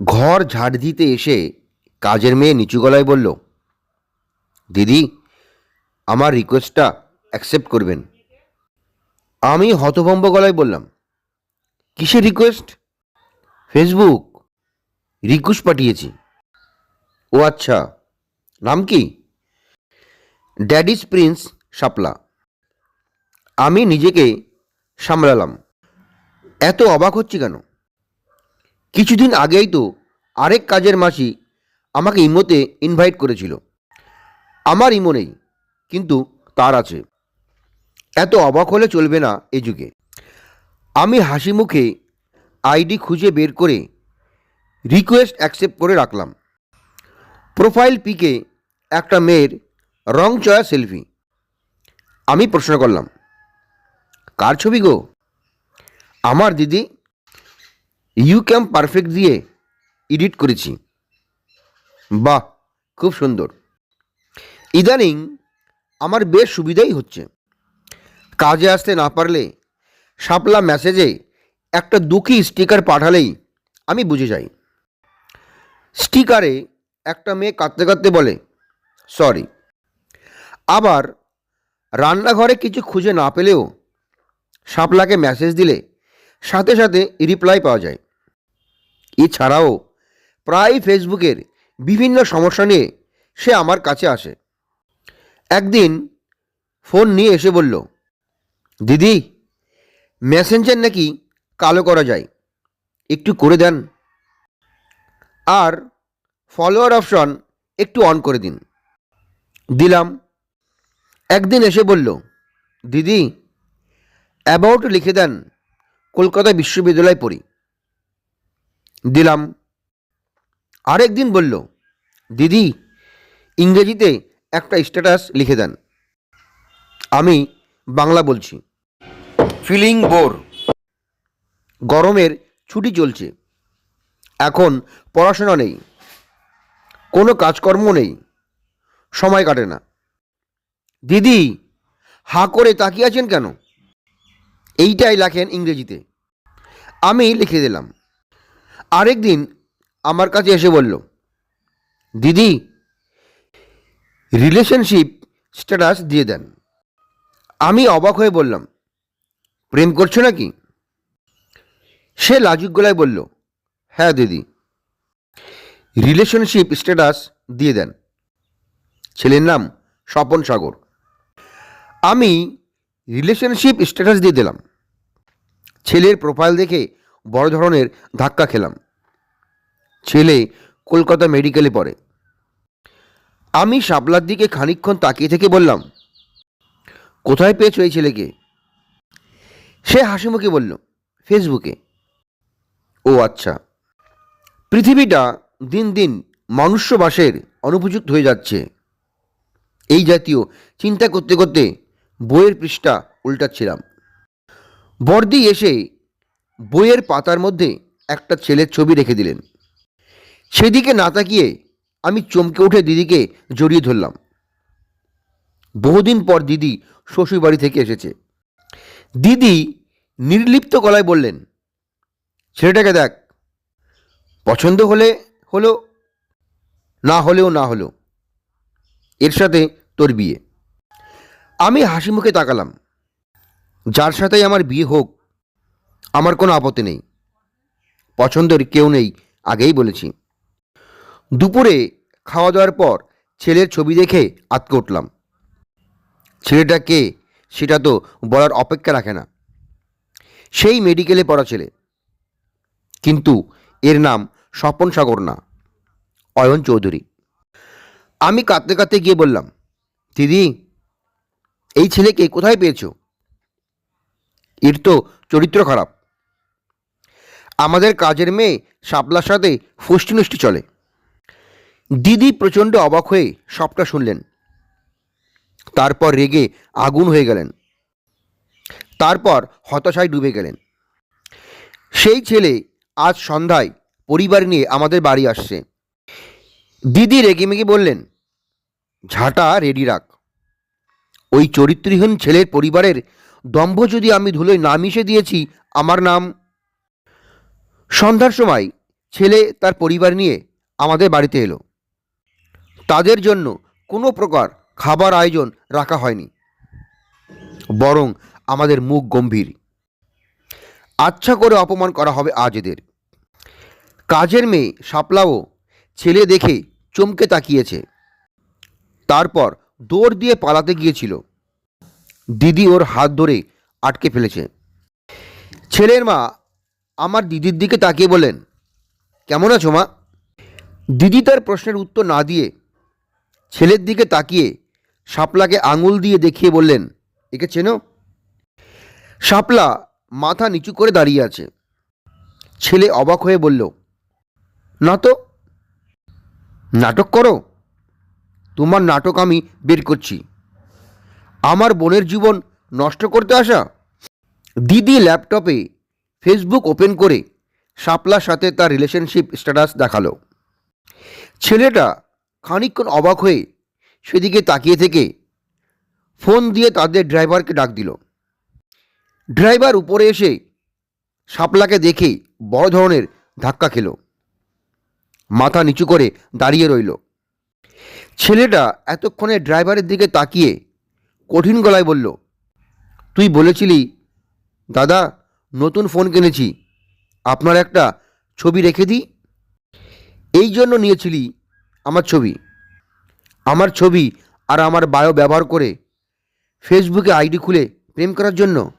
ঘর ঝাড় দিতে এসে কাজের মেয়ে নিচু গলায় বলল, দিদি, আমার রিকোয়েস্টটা অ্যাকসেপ্ট করবেন। আমি হতভম্ব গলায় বললাম, কিসের রিকোয়েস্ট ফেসবুক রিকোয়েস্ট পাঠিয়েছি। ও আচ্ছা নাম কি? ড্যাডিস প্রিন্স শাপলা আমি নিজেকে সামলালাম। এত অবাক হচ্ছি কেন? কিছুদিন আগেই তো আরেক কাজের মাসি আমাকে ইমোতে ইনভাইট করেছিল। আমার ইমো নেই, কিন্তু তার আছে। এত অবাক হলে চলবে না এ যুগে। আমি হাসি মুখে আইডি খুঁজে বের করে রিকোয়েস্ট অ্যাকসেপ্ট করে রাখলাম। প্রোফাইল পিকে একটা মেয়ের রং চয়া সেলফি আমি প্রশ্ন করলাম, কার ছবি গো? আমার দিদি ইউ ক্যাম পারফেক্ট দিয়ে এডিট করেছি। বাহ, খুব সুন্দর। ইদানিং আমার বেশ সুবিধাই হচ্ছে। কাজে আসতে না পারলে শাপলা মেসেজে একটা দুঃখী স্টিকার পাঠালেই আমি বুঝে যাই। স্টিকারে একটা মেয়ে কাঁদতে কাঁদতে বলে সরি আবার রান্নাঘরে কিছু খুঁজে না পেলেও শাপলাকে মেসেজ দিলে সাথে সাথে রিপ্লাই পাওয়া যায়। এছাড়াও প্রায় ফেসবুকের বিভিন্ন সমস্যা নিয়ে সে আমার কাছে আসে। একদিন ফোন নিয়ে এসে বলল, দিদি, মেসেঞ্জার নাকি কালো করা যায়, একটু করে দেন। আর ফলোয়ার অপশন একটু অন করে দিন। দিলাম। একদিন এসে বলল, দিদি অ্যাবাউট লিখে দেন, কলকাতা বিশ্ববিদ্যালয় পড়ি। দিলাম। আরেক দিন বলল, দিদি, ইংরেজিতে একটা স্ট্যাটাস লিখে দেন। আমি বাংলা বলছি। Feeling bore. গরমের ছুটি চলছে। এখন পড়াশোনা নেই। কোনো কাজকর্ম নেই। সময় কাটে না। দিদি, হাঁ করে তাকিয়ে আছেন কেন? এইটাই লেখেন ইংরেজিতে। আমি লিখে দিলাম। আরেক দিন আমার কাছে এসে বলল, দিদি রিলেশনশিপ স্ট্যাটাস দিয়ে দেন। আমি অবাক হয়ে বললাম, প্রেম করছ নাকি? সে লাজুক গলায় বলল হ্যাঁ দিদি রিলেশনশিপ স্ট্যাটাস দিয়ে দেন। ছেলের নাম স্বপন সাগর। আমি রিলেশনশিপ স্ট্যাটাস দিয়ে দিলাম। ছেলের প্রোফাইল দেখে বড় ধরনের ধাক্কা খেলাম। ছেলে কলকাতা মেডিকেলে পড়ে। আমি শাপলার দিকে খানিকক্ষণ তাকিয়ে থেকে বললাম, কোথায় পেয়েছ এই ছেলেকে? সে হাসি মুখে বলল, ফেসবুকে। ও আচ্ছা। পৃথিবীটা দিন দিন মনুষ্যবাসের অনুপযুক্ত হয়ে যাচ্ছে। এই জাতীয় চিন্তা করতে করতে বইয়ের পৃষ্ঠা উল্টাচ্ছিলাম। বর্দি এসে বইয়ের পাতার মধ্যে একটা ছেলের ছবি রেখে দিলেন। সেদিকে না তাকিয়ে আমি চমকে উঠে দিদিকে জড়িয়ে ধরলাম। বহুদিন পর দিদি শ্বশুরবাড়ি থেকে এসেছে। দিদি নির্লিপ্ত গলায় বললেন, ছেলেটাকে দেখ, পছন্দ হলে হলো, না হলেও না হলো, এর সাথে তোর বিয়ে। আমি হাসি মুখে তাকালাম। যার সাথেই আমার বিয়ে হোক আমার কোনো আপত্তি নেই। পছন্দের কেউ নেই, আগেই বলেছি। দুপুরে খাওয়া দাওয়ার পর ছেলের ছবি দেখে আতকে উঠলাম। ছেলেটা কে, সেটা তো বলার অপেক্ষা রাখে না। সেই মেডিকেলে পড়া ছেলে। কিন্তু এর নাম স্বপন সাগর না, অয়ন চৌধুরী। আমি কাঁদতে কাঁদতে গিয়ে বললাম, দিদি, এই ছেলেকে কোথায় পেয়েছ? এর তো চরিত্র খারাপ। আমাদের কাজের মেয়ে শাপলার সাথে ফুষ্টি চলে। দিদি প্রচণ্ড অবাক হয়ে সবটা শুনলেন। তারপর রেগে আগুন হয়ে গেলেন। তারপর হতাশায় ডুবে গেলেন। সেই ছেলে আজ সন্ধ্যায় পরিবার নিয়ে আমাদের বাড়ি আসছে। দিদি রেগেমেগে বললেন, ঝাঁটা রেডি রাখ। ওই চরিত্রহীন ছেলের পরিবারের দম্ভ যদি আমি ধুলোয় না মিশে দিয়েছি, আমার নাম সন্ধ্যার সময় ছেলে তার পরিবার নিয়ে আমাদের বাড়িতে এলো। তাদের জন্য কোনো প্রকার খাবার আয়োজন রাখা হয়নি, বরং আমাদের মুখ গম্ভীর। আচ্ছা করে অপমান করা হবে আজ এদের। কাজের মেয়ে শাপলাও ছেলে দেখে চমকে তাকিয়েছে। তারপর দৌড় দিয়ে পালাতে গিয়েছিল। দিদি ওর হাত ধরে আটকে ফেলেছে। ছেলের মা আমার দিদির দিকে তাকিয়ে বলেন, কেমন আছো মা? দিদি তার প্রশ্নের উত্তর না দিয়ে ছেলের দিকে তাকিয়ে শাপলাকে আঙুল দিয়ে দেখিয়ে বললেন, একে চেনো? শাপলা মাথা নিচু করে দাঁড়িয়ে আছে। ছেলে অবাক হয়ে বলল, না তো, নাটক করো? তোমার নাটক আমি বের করছি। আমার বোনের জীবন নষ্ট করতে আসা? দিদি ল্যাপটপে ফেসবুক ওপেন করে শাপলার সাথে তার রিলেশনশিপ স্ট্যাটাস দেখাল। ছেলেটা খানিকক্ষণ অবাক হয়ে সেদিকে তাকিয়ে থেকে ফোন দিয়ে তাদের ড্রাইভারকে ডাক দিল। ড্রাইভার উপরে এসে শাপলাকে দেখে বড় ধরনের ধাক্কা খেলো। মাথা নিচু করে দাঁড়িয়ে রইল। ছেলেটা এতক্ষণে ড্রাইভারের দিকে তাকিয়ে কঠিন গলায় বলল, তুই বলেছিলি, দাদা নতুন ফোন কিনেছি। আপনার একটা ছবি রেখে দিই? এই জন্য নিয়েছিলি আমার ছবি। আমার ছবি আর আমার বায়ো ব্যবহার করে ফেসবুকে আইডি খুলে প্রেম করার জন্য।